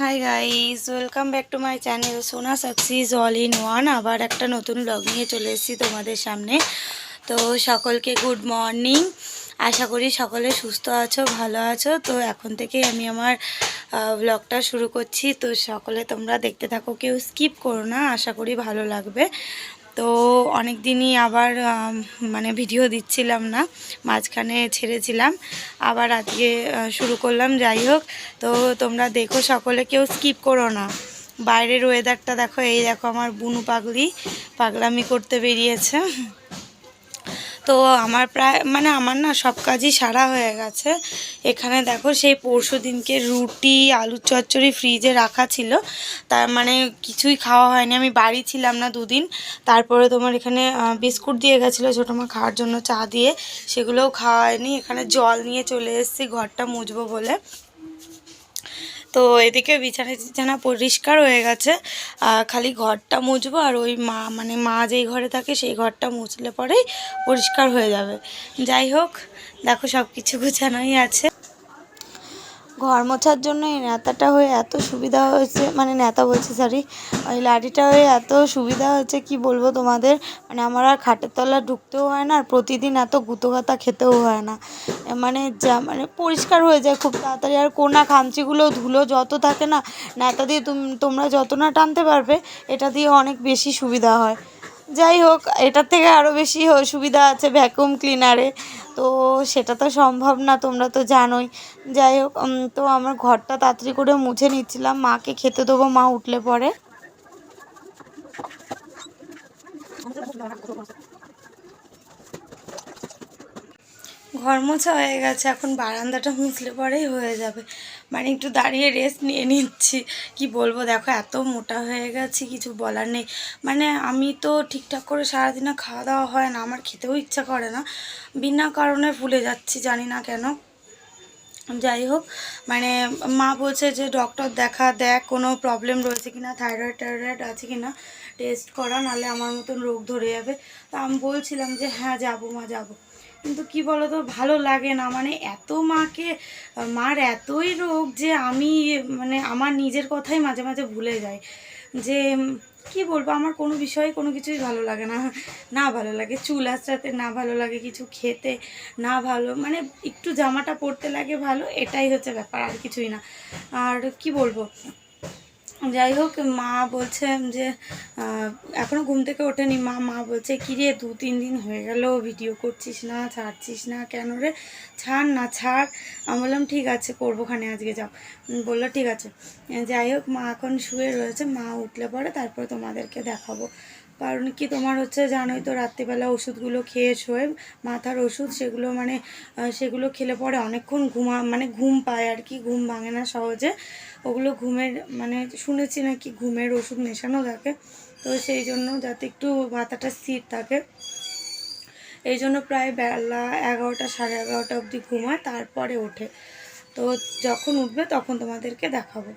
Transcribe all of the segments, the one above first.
Hi guys welcome back to my channel সোনা সাকসিস all in one আবার একটা নতুন ব্লগ নিয়ে চলে এসেছি তোমাদের সামনে। তো সকলকে গুড মর্নিং আশা করি সকলে সুস্থ আছো, ভালো আছো। তো এখন থেকে আমি আমার ব্লগটা শুরু করছি। তো সকলে তোমরা দেখতে থাকো, কেউ স্কিপ করো না। আশা করি ভালো লাগবে। তো অনেক দিনই আবার মানে ভিডিও দিচ্ছিলাম না, মাঝখানে ছেড়েছিলাম। আবার আজকে শুরু করলাম, যাই হোক। তো তোমরা দেখো, সকলে কেউ স্কিপ করো না। বাইরের ওয়েদারটা দেখো, এই দেখো আমার বুনু পাগলি, পাগলামি করতে বেরিয়েছে। তো আমার প্রায় মানে আমার না সব কাজই সারা হয়ে গেছে। এখানে দেখো সেই পরশু দিনকে রুটি আলু চচ্চড়ি ফ্রিজে রাখা ছিল। তার মানে কিছুই খাওয়া হয়নি। আমি বাড়ি ছিলাম না দুদিন। তারপরে তোমার এখানে বিস্কুট দিয়ে গেছিল ছোটো মা খাওয়ার জন্য, চা দিয়ে। সেগুলোও খাওয়া হয়নি। এখানে জল নিয়ে চলে এসেছি, ঘরটা মুছবো বলে। তো এদিকে বিছানা টিছানা পরিষ্কার হয়ে গেছে। খালি ঘরটা মুছবো আর ওই মা মানে মা যেই ঘরে থাকে সেই ঘরটা মুছলে পরেই পরিষ্কার হয়ে যাবে। যাই হোক, দেখো সব কিছু গুছানোই আছে। ঘর মোছার জন্য এই নেতাটা হয়ে এত সুবিধা হয়েছে মানে নেতা বলছি সরি ওই লাঠিটা হয়ে এত সুবিধা হয়েছে, কি বলব তোমাদের? মানে আমার আর খাটের তলা ঢুকতেও হয় না, আর প্রতিদিন এত গুঁতো গাতা খেতেও হয় না। মানে যা মানে পরিষ্কার হয়ে যায় খুব তাড়াতাড়ি, আর কোনা খামচিগুলো ধুলো যত থাকে না, নেতা দিয়ে তুম- তোমরা যত না টানতে পারবে, এটা দিয়ে অনেক বেশি সুবিধা হয়। যাই হোক এটার থেকে আরও বেশি সুবিধা আছে ভ্যাকুয়াম ক্লিনারে তো সেটা তো সম্ভব না, তোমরা তো জানোই। যাই হোক তো আমার ঘরটা তাড়াতাড়ি করে মুছে নিচ্ছিলাম। মাকে খেতে দেবো, মা উঠলে পরে। ঘর মোছা হয়ে গেছে, এখন বারান্দাটা মুছলে পরেই হয়ে যাবে। মানে একটু দাঁড়িয়ে রেস্ট নিয়ে নিচ্ছি। কি বলব, দেখো এত মোটা হয়ে গেছি, কিছু বলার নেই। মানে আমি তো ঠিকঠাক করে সারাদিনে খাওয়া দাওয়া হয় না, আমার খেতেও ইচ্ছা করে না। বিনা কারণে ফুলে যাচ্ছি, জানি না কেন। যাই হোক মানে মা বলছে যে ডক্টর দেখা দেখ, কোনো প্রবলেম রয়েছে কিনা থাইরয়েড টাইরয়েড আছে কিনা টেস্ট করা, নাহলে আমার মতন রোগ ধরে যাবে। তা আমি বলছিলাম যে হ্যাঁ যাব মা, যাব। কিন্তু কি বলো তো ভালো লাগে না। মানে এত মাকে, মার এতই রোগ যে আমি মানে আমার নিজের কথাই মাঝে মাঝে ভুলে যাই। যে, কি বলব, আমার কোনো বিষয়ে কোনো কিছুই ভালো লাগে না। না ভালো লাগে চুল আঁচড়াতে, না ভালো লাগে কিছু খেতে, না ভালো মানে একটু জামাটা পরতে লাগে ভালো, এটাই হচ্ছে ব্যাপার, আর কিছুই না। আর কি বলব যাই হোক, মা বলছে যে এখনও এখনও ঘুম থেকে ওঠেনি মা। মা বলছে কি রে দু তিন দিন হয়ে গেল ভিডিও করছিস না, ছাড়ছিস না কেন রে? ছাড় না ছাড়। আমি বললাম, ঠিক আছে, করব খানে, আজকে যাও। বলল, ঠিক আছে। যাই হোক, মা এখন শুয়ে রয়েছে। মা উঠলে পরে তারপরে তোমাদেরকে দেখাবো। কারণ কি তোমার হচ্ছে জানোই তো, রাত্রিবেলা ওষুধগুলো খেয়ে শোয়ে মাথার ওষুধ সেগুলো মানে সেগুলো খেলে পরে অনেকক্ষণ ঘুমা মানে ঘুম পায় আর কি, ঘুম ভাঙে না সহজে। ওগুলো ঘুমের মানে শুনেছি নাকি ঘুমের ওষুধ মেশানো থাকে। তো সেই জন্য যাতে একটু মাথাটা স্থির থাকে। এই জন্য প্রায় বেলা এগারোটা, সাড়ে এগারোটা অবধি ঘুমায়, তারপরে ওঠে। তো যখন উঠবে তখন তোমাদেরকে দেখাবো।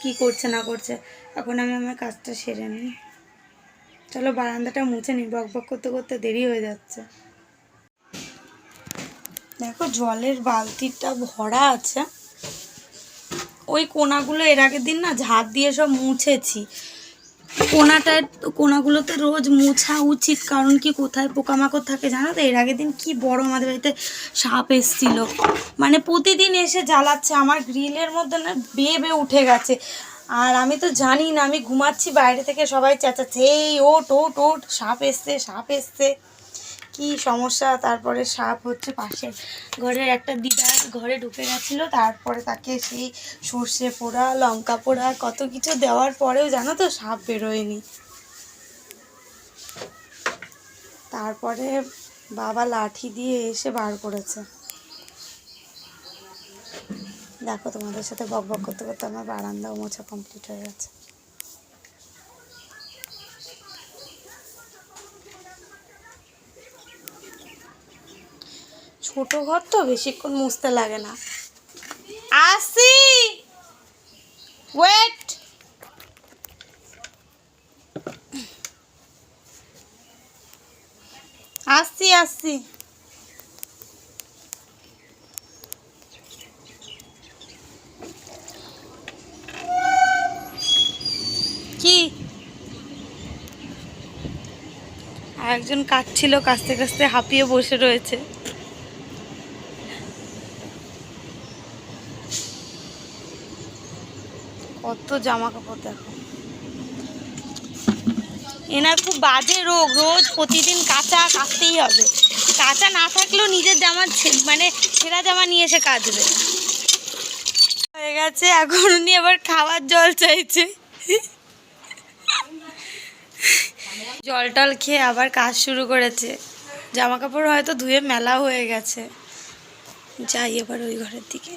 কি করছে না করছে, এখন আমি আমার কাজটা সেরে নিই। চলো বারান্দাটা মুছে নিই বক বক করতে করতে দেরি হয়ে যাচ্ছে। দেখো জলের বালতিটা ভরা আছে। ওই কোনাগুলো এর আগের দিন না ঝাঁট দিয়ে সব মুছেছি। কোনাটা কোনাগুলোতে রোজ মোছা উচিত, কারণ কি কোথায় পোকামাকড় থাকে জানো তো? এর আগের দিন কি বড় আমাদের বাড়িতে সাপ এসছিল। মানে প্রতিদিন এসে জ্বালাচ্ছে, আমার গ্রিলের মধ্যে না বেয়ে বেয়ে উঠে গেছে। আর আমি তো জানি না, আমি ঘুমাচ্ছি বাইরে থেকে সবাই চেঁচাচ্ছে, এই ওট ওট ওট সাপ এসছে সাপ এসছে। কি সমস্যা? তারপরে সাপ হচ্ছে পাশের ঘরের একটা দিদার ঘরে ঢুকে গেছিল, তারপরে তাকে সেই সর্ষে পোড়া, লঙ্কা পোড়া, কত কিছু দেওয়ার পরেও জানো তো সাপ বেরোয়নি। তারপরে বাবা লাঠি দিয়ে এসে বার করেছে। দেখো, তোমাদের সাথে বক বক করতে করতে আমার বারান্দাও মোছা কমপ্লিট হয়ে গেছে। ছোট ঘর তো বেশিক্ষণ মুছতে লাগে না। আসি! ওয়েট আসছি আসছি একজন কাটছিল কাস্তে কাস্তে হাঁপিয়ে বসে রয়েছে। কত জামা কাপড় দেখো। এনার খুব বাজে রোগ, রোজ প্রতিদিন কাঁচা কাচতেই হবে। কাঁচা না থাকলেও নিজের জামা মানে ছেঁড়া জামা নিয়ে এসে কাচবে হয়ে গেছে, এখন উনি আবার খাবার জল চাইছে। জল টল খেয়ে আবার কাজ শুরু করেছে। জামা কাপড় হয়তো ধুয়ে মেলা হয়ে গেছে। যাই এবার ওই ঘরের দিকে।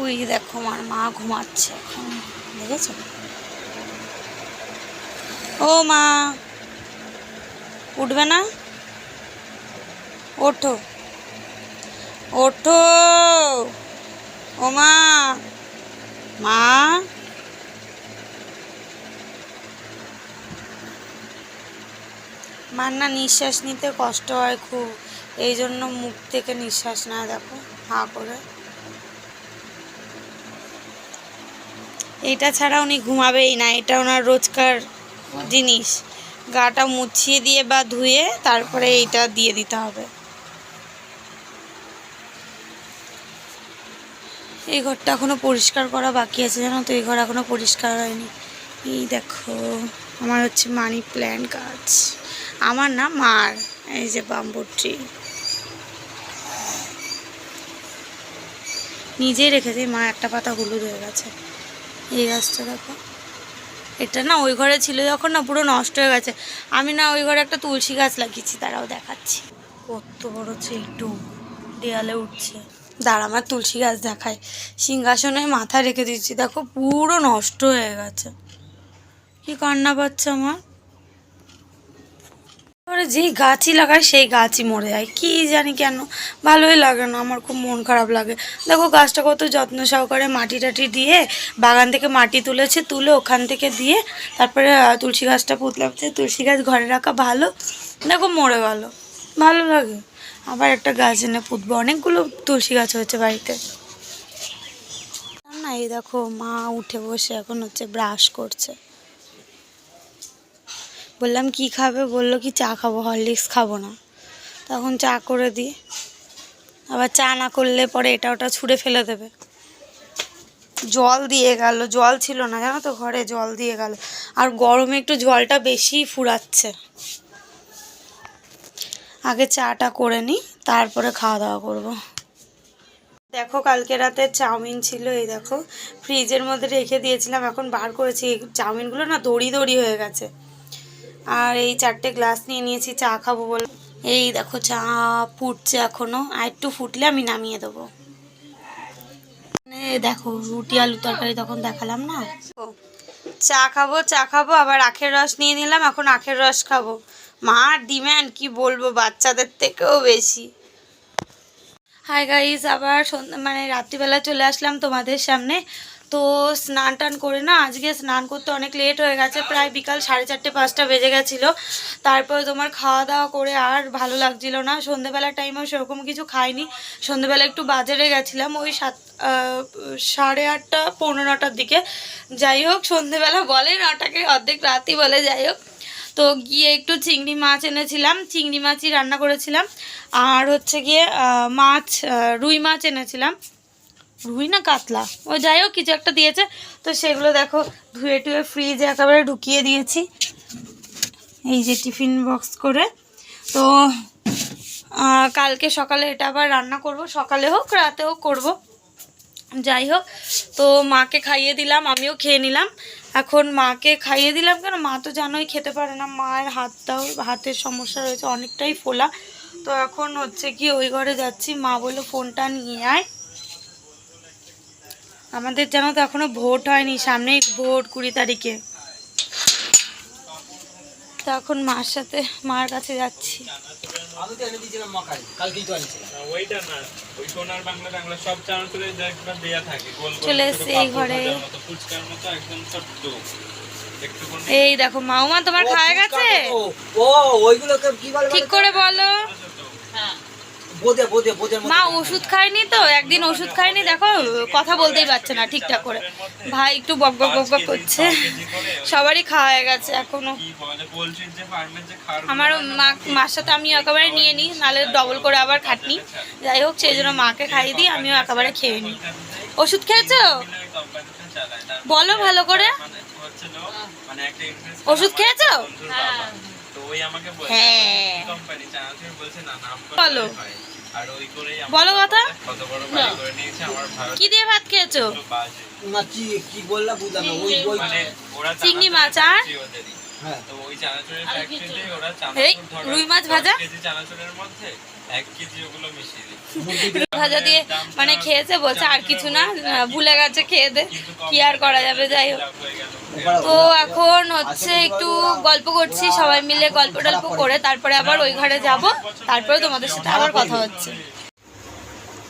ওই দেখো আমার মা ঘুমাচ্ছে। দেখেছ? ও মা, উঠবে না? ওঠো। ওঠো। ও মা। মা মার না নিঃশ্বাস নিতে কষ্ট হয় খুব। এই জন্য মুখ থেকে নিঃশ্বাস না দেখো, হা করে। এটা ছাড়া উনি ঘুমাবেই না, এটা ওনার রোজকার জিনিস। গাটা মুছিয়ে দিয়ে বা ধুয়ে তারপরে এইটা দিয়ে দিতে হবে। এই ঘরটা এখনও পরিষ্কার করা বাকি আছে, জানো তো? এই ঘর এখনও পরিষ্কার হয়নি। এই দেখো, আমার হচ্ছে মানি প্ল্যান্ট গাছ। আমার না মার, এই যে বাম্বু ট্রি নিজেই রেখেছে, মা একটা পাতা হলুদ হয়ে গেছে। এই গাছটা দেখো। এটা না ওই ঘরে ছিল যখন না পুরো নষ্ট হয়ে গেছে। আমি না ওই ঘরে একটা তুলসী গাছ লাগিয়েছি তারাও দেখাচ্ছি। কত বড় চেটু দেয়ালে উঠছে। দাঁড়া, আমার তুলসী গাছ দেখায় সিংহাসনে মাথা রেখে দিচ্ছি। দেখো, পুরো নষ্ট হয়ে গেছে। কি কান্না পাচ্ছে আমার? এবারে যেই গাছই লাগায় সেই গাছই মরে যায়। কি জানি কেন? ভালোই লাগে না, আমার খুব মন খারাপ লাগে। দেখো, গাছটা কত যত্ন সহকারে মাটি টাটি দিয়ে বাগান থেকে মাটি তুলেছে, তুলে ওখান থেকে দিয়ে তারপরে তুলসী গাছটা পুতলাম। তুলসী গাছ ঘরে রাখা ভালো, দেখো, মরে গেল। ভালো লাগে। আবার একটা গাছ এনে পুতবো। অনেকগুলো তুলসী গাছ হয়েছে বাড়িতে। না, এই দেখো, মা উঠে বসে এখন হচ্ছে ব্রাশ করছে। বললাম, কি খাবে? বলল কি, চা খাব, হরলিক্স খাব না। তখন চা করে দিই। আবার চা না করলে পরে এটা ওটা ছুঁড়ে ফেলে দেবে। জল দিয়ে গেল, জল ছিল না, জানো তো, ঘরে জল দিয়ে গেল। আর গরমে একটু জলটা বেশি ফুরাচ্ছে। আগে চাটা করে নিই তারপরে খাওয়া দাওয়া করব। দেখো, কালকে রাতে চাউমিন ছিল, এই দেখো, ফ্রিজের মধ্যে রেখে দিয়েছিলাম, এখন বার করেছি। চাউমিনগুলো না দড়ি দড়ি হয়ে গেছে। আর এই চারটে গ্লাস নিয়ে নিয়েছি, চা খাব বলে। এই দেখো, চা ফুটছে এখনও আর একটু ফুটলে আমি নামিয়ে দেবো। দেখো, রুটি, আলু তরকারি তখন দেখালাম না? চা খাব চা খাব, আবার আখের রস নিয়ে নিলাম, এখন আখের রস খাব। মার ডিম্যান্ড, কি বলব, বাচ্চাদের থেকেও বেশি। হাই গাইস আবার মানে রাত্রিবেলা চলে আসলাম তোমাদের সামনে। তো স্নান টান করে না, আজকে স্নান করতে অনেক লেট হয়ে গেছে, প্রায় বিকাল সাড়ে চারটে পাঁচটা বেজে গেছিল। তারপরে তোমার খাওয়া দাওয়া করে আর ভালো লাগছিল না। সন্ধেবেলার টাইমেও সেরকম কিছু খাইনি। সন্ধেবেলা একটু বাজারে গেছিলাম, ওই সাত সাড়ে আটটা, পৌনে নটার দিকে। যাই হোক সন্ধেবেলা বলে নটাকে অর্ধেক রাতই বলে, যাই হোক। তো গিয়ে একটু চিংড়ি মাছ এনেছিলাম, চিংড়ি মাছই রান্না করেছিলাম। আর হচ্ছে গিয়ে মাছ রুই মাছ এনেছিলাম। রুই না কাতলা? ও যাই হোক, কিছু একটা দিয়েছে। তো সেগুলো দেখো, ধুয়ে টুয়ে ফ্রিজে একেবারে ঢুকিয়ে দিয়েছি। এই যে টিফিন বক্স করে। তো কালকে সকালে এটা আবার রান্না করব। সকালে হোক, রাতে হোক, করব। যাই হোক, তো মাকে খাইয়ে দিলাম, আমিও খেয়ে নিলাম। এখন মাকে খাইয়ে দিলাম কেন? মা তো জানোই খেতে পারে না। মায়ের হাতটাও, হাতের সমস্যা রয়েছে অনেকটাই ফোলা। তো এখন হচ্ছে কি ওই ঘরে যাচ্ছি। মা বলল, ফোনটা নিয়ে আয়। আমাদের জানো তো এখনও ভোট হয়নি, সামনেই ভোট কুড়ি তারিখে। তো এখন মার সাথে, মার কাছে যাচ্ছি। আমি তো এনে দিয়েছিলাম মকাই কালকেই তো আনছিলাম। ওইটা না ওই সোনার বাংলা সব চানাচুরে একটা দেয়া থাকে গোল গোল চলে ছোট এই ঘরে। ভাজার মতো, ফুচকার মতো একদম ছোট্ট। এই দেখো মাউমা তোমার খাওয়া গেছে? ও ও ওইগুলোকে কি বলে ঠিক করে বলো। মা ওষুধ খায়নি তো একদিন ওষুধ খায়নি দেখো কথা বলতেই পারছে না ঠিকঠাক করে। ভাই একটু বক বক বক বক করছে। সবারই খাওয়া হয়ে গেছে এখনও। আমার মা মার সাথে আমি একেবারে নিয়ে নিই নাহলে ডবল করে আবার খাটনি। যাই হোক সেই জন্য মাকে খাইয়ে দিই আমিও একেবারে খেয়ে নিই। ওষুধ খেয়েছো? বলো ভালো করে। ওষুধ খেয়েছো? তো ওই আমাকে বলছে হ্যাঁ। কোম্পানি চানাচুর বলছে না নাম বলো। আর ওই করেই বলো কথা। কত বড় বাড়ি করে নিয়েছে আমার ভারত কি দিয়ে ভাত খেয়েছো না কি কি বললা বুঝলাম না ওই ওই মানে চিংড়ি মাছ আর? হ্যাঁ তো ওই চানাচুরের ফ্যাক্টরিতে ওরা চানাচুর ধরো রুই মাছ ভাজা? কেজি চানাচুরের মধ্যে ভাজা দিয়ে মানে খেয়েছে, বলছে আর কিছু না ভুলে গেছে, খেয়ে দে, কি আর করা যাবে, যাই হোক। তো এখন হচ্ছে একটু গল্প করছি, সবাই মিলে গল্প টল্প করে, তারপরে আবার ওই ঘরে যাব, তারপরে তোমাদের সাথে আবার কথা হচ্ছে।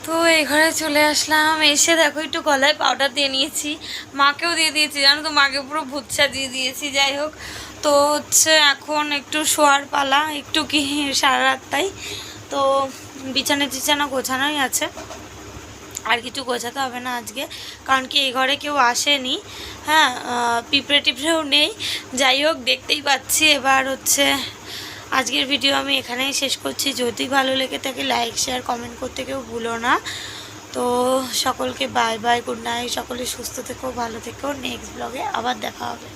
তো এই ঘরে চলে আসলাম, এসে দেখো একটু গলায় পাউডার দিয়ে নিয়েছি, মাকেও দিয়ে দিয়েছি, জানো তো, মাকে পুরো ভুচ্ছা দিয়ে দিয়েছি, যাই হোক। তো হচ্ছে এখন একটু শোয়ার পালা, একটু কি সারা রাতটাই তো বিছানা টিছানা গোছানোই আছে। আর কিছু গোছাতে হবে না আজকে। কারণ কি এই ঘরে কেউ আসেনি। হ্যাঁ পিঁপড়ে টিপড়েও নেই। যাই হোক, দেখতেই পাচ্ছি। এবার হচ্ছে আজকের ভিডিও আমি এখানেই শেষ করছি। যদি ভালো লেগে থাকে, লাইক, শেয়ার, কমেন্ট করতে কেউ ভুলো না। তো সকলকে বাই বাই, গুড নাইট। সকলে সুস্থ থেকো, ভালো থেকো। নেক্সট ব্লগে আবার দেখা হবে।